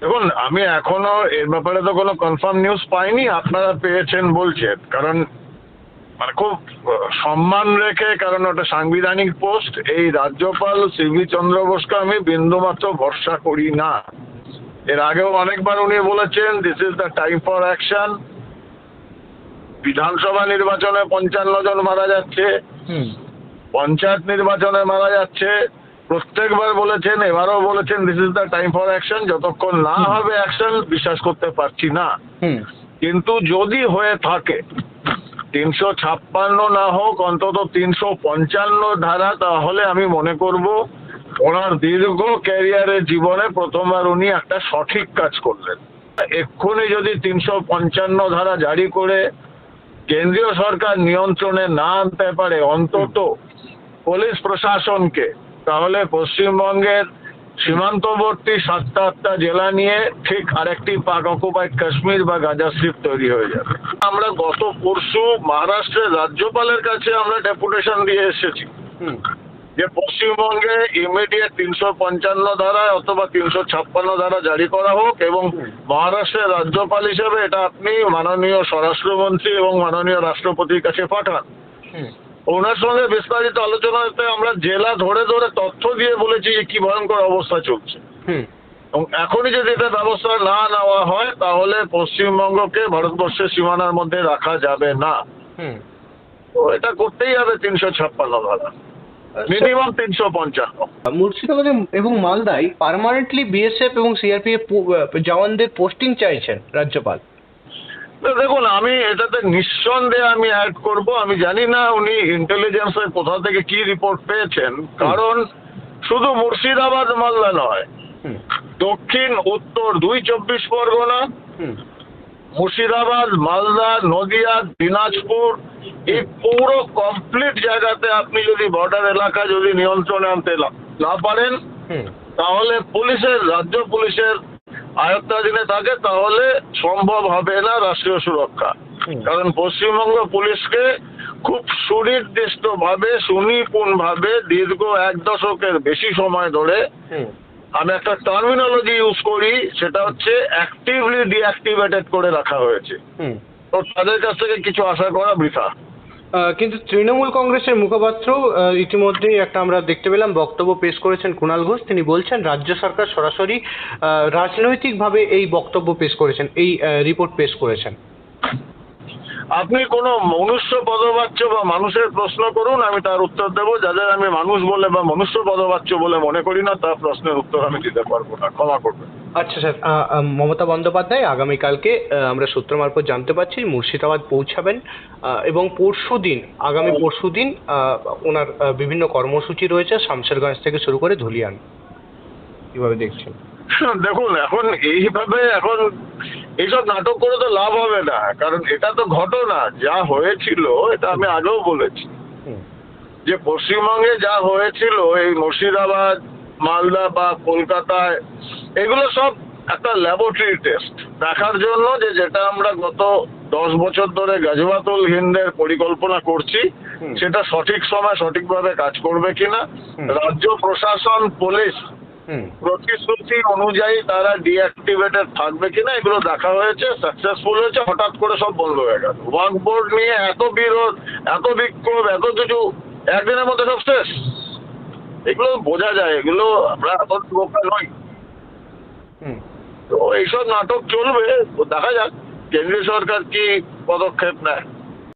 দেখুন আমি এখনও এর ব্যাপারে তো কোনো কনফার্ম নিউজ পাইনি আপনারা পেয়েছেন বলছেন। কারণ মানে খুব সম্মান রেখে কারণ ওটা সাংবিধানিক পোস্ট এই রাজ্যপাল সিভি চন্দ্র বোসকে আমি বিন্দুমাত্র ভরসা করি না। এর আগেও অনেকবার উনি বলেছেন this is the time for action বিধানসভা নির্বাচনে পঞ্চান্ন জন মারা যাচ্ছে। পঞ্চায়েত নির্বাচনে মারা যাচ্ছে। প্রত্যেকবার বলেছেন এবারও বলেছেন this is the time for action যতক্ষণ না হবে অ্যাকশন বিশ্বাস করতে পারছি না। কিন্তু যদি হয়ে থাকে তিনশো ছাপ্পান্ন না হোক অন্তত তিনশো পঞ্চান্ন ধারা তাহলে আমি মনে করব ওনার দীর্ঘ ক্যারিয়ারের জীবনে প্রথমবার উনি একটা সঠিক কাজ করলেন। এক্ষুনি যদি তিনশো পঞ্চান্ন ধারা জারি করে কেন্দ্রীয় সরকার নিয়ন্ত্রণে না আনতে পারে অন্তত পুলিশ প্রশাসনকে তাহলে পশ্চিমবঙ্গের সীমান্তবর্তী সাতটা আটটা জেলা নিয়ে ঠিক আরেকটি পাক অকুপাইড কাশ্মীর বা গাজা স্ট্রিপ তৈরি হয়ে যাবে। আমরা গত পরশু মহারাষ্ট্রের রাজ্যপালের কাছে আমরা ডেপুটেশন দিয়ে এসেছি। যে পশ্চিমবঙ্গে ইমিডিয়েট তিনশো পঞ্চান্ন ধারায় অথবা তিনশো ছাপ্পান্ন ধারা জারি করা হোক এবং মহারাষ্ট্রের রাজ্যপাল হিসেবে এটা আপনি মাননীয় স্বরাষ্ট্রমন্ত্রী এবং মাননীয় রাষ্ট্রপতির কাছে পাঠান। ওনার সঙ্গে বিস্তারিত আলোচনাতে আমরা জেলা ধরে ধরে তথ্য দিয়ে বলেছি যে কি ভয়ঙ্কর অবস্থা চলছে। এবং এখনই যদি এটা ব্যবস্থা না নেওয়া হয় তাহলে পশ্চিমবঙ্গকে ভারতবর্ষের সীমানার মধ্যে রাখা যাবে না। হুম। তো এটা করতেই হবে তিনশো ছাপ্পান্ন ধারা। মিনিমাম তিনশো পঞ্চান্ন। মুর্শিদাবাদে এবং মালদায় পার্মানেন্টলি বিএসএফ এবং সিআরপিএফ জওয়ানদের পোস্টিং চাইছেন রাজ্যপাল। না, দেখুন আমি এটাতে নিঃসন্দেহে আমি অ্যাড করব। আমি জানি না উনি ইন্টেলিজেন্সের কোথা থেকে কি রিপোর্ট পেয়েছেন। কারণ শুধু মুর্শিদাবাদ মালদা নয় দক্ষিণ উত্তর দুই চব্বিশ পরগনা মুর্শিদাবাদ মালদা নদিয়া দিনাজপুর এই পুরো কমপ্লিট জায়গাতে আপনি যদি বর্ডার এলাকা যদি নিয়ন্ত্রণে আনতে না পারেন তাহলে পুলিশের রাজ্য পুলিশের আয়ত্তাধীনে থাকে তাহলে সম্ভব হবে না রাষ্ট্রীয় সুরক্ষা। কারণ পশ্চিমবঙ্গ পুলিশকে খুব সুনির্দিষ্টভাবে সুনিপুণভাবে দীর্ঘ এক দশকের বেশি সময় ধরে আমি একটা টার্মিনোলজি ইউজ করি সেটা হচ্ছে অ্যাক্টিভলি ডিঅ্যাক্টিভেটেড করে রাখা হয়েছে। তো তাদের কাছ থেকে কিছু আশা করা বৃথা। কিন্তু তৃণমূল কংগ্রেসের মুখপাত্র ইতিমধ্যেই একটা আমরা দেখতে পেলাম, বক্তব্য পেশ করেছেন কুণাল ঘোষ। তিনি বলছেন, রাজ্য সরকার সরাসরি রাজনৈতিকভাবে এই বক্তব্য পেশ করেছেন, এই রিপোর্ট পেশ করেছেন। আপনি কোনো মনুষ্য পদবাচ্য বা মানুষের প্রশ্ন করুন, আমি তার উত্তর দেবো। যাদের আমি মানুষ বলে বা মনুষ্য পদবাচ্য বলে মনে করি না, তার প্রশ্নের উত্তর আমি দিতে পারব না, ক্ষমা করবেন। আচ্ছা স্যার মমতা বন্দ্যোপাধ্যায় আগামীকালকে আমরা সূত্র মারফত জানতে পারছি মুর্শিদাবাদ পৌঁছাবেন এবং পরশু দিন আগামী পরশু দিন ওনার বিভিন্ন কর্মসূচি রয়েছে শামশেরগঞ্জ থেকে শুরু করে ধুলিয়ান। কীভাবে দেখছেন? দেখুন এখন এইভাবে এখন এইসব নাটক করে তো লাভ হবে না কারণ এটা তো ঘটনা যা হয়েছিল এটা আমি আগেও বলেছি। যে পশ্চিমবঙ্গে যা হয়েছিল এই মুর্শিদাবাদ মালদা বা কলকাতায় এগুলো সব একটা ল্যাবরেটরি টেস্ট দেখার জন্য যে যেটা আমরা গত দশ বছর ধরে গাজবাতুল হিন্দের পরিকল্পনা করছি সেটা সঠিক সময় সঠিকভাবে কাজ করবে কিনা রাজ্য প্রশাসন পুলিশ প্রতিশ্রুতি অনুযায়ী তারা ডিঅ্যাক্টিভেটেড থাকবে কিনা এগুলো দেখা হয়েছে সাকসেসফুল হয়েছে হঠাৎ করে সব বন্ধ হয়ে গেল। ওয়ার্ক বোর্ড নিয়ে এত বিরোধ এত বিক্ষোভ এত কিছু একদিনের মধ্যে সব শেষ। এগুলো বোঝা যায় এগুলো আমরা এত বোকা নই। তো এইসব নাটক চলবে তো দেখা যাক কেন্দ্রীয় সরকার কি পদক্ষেপ নেয়।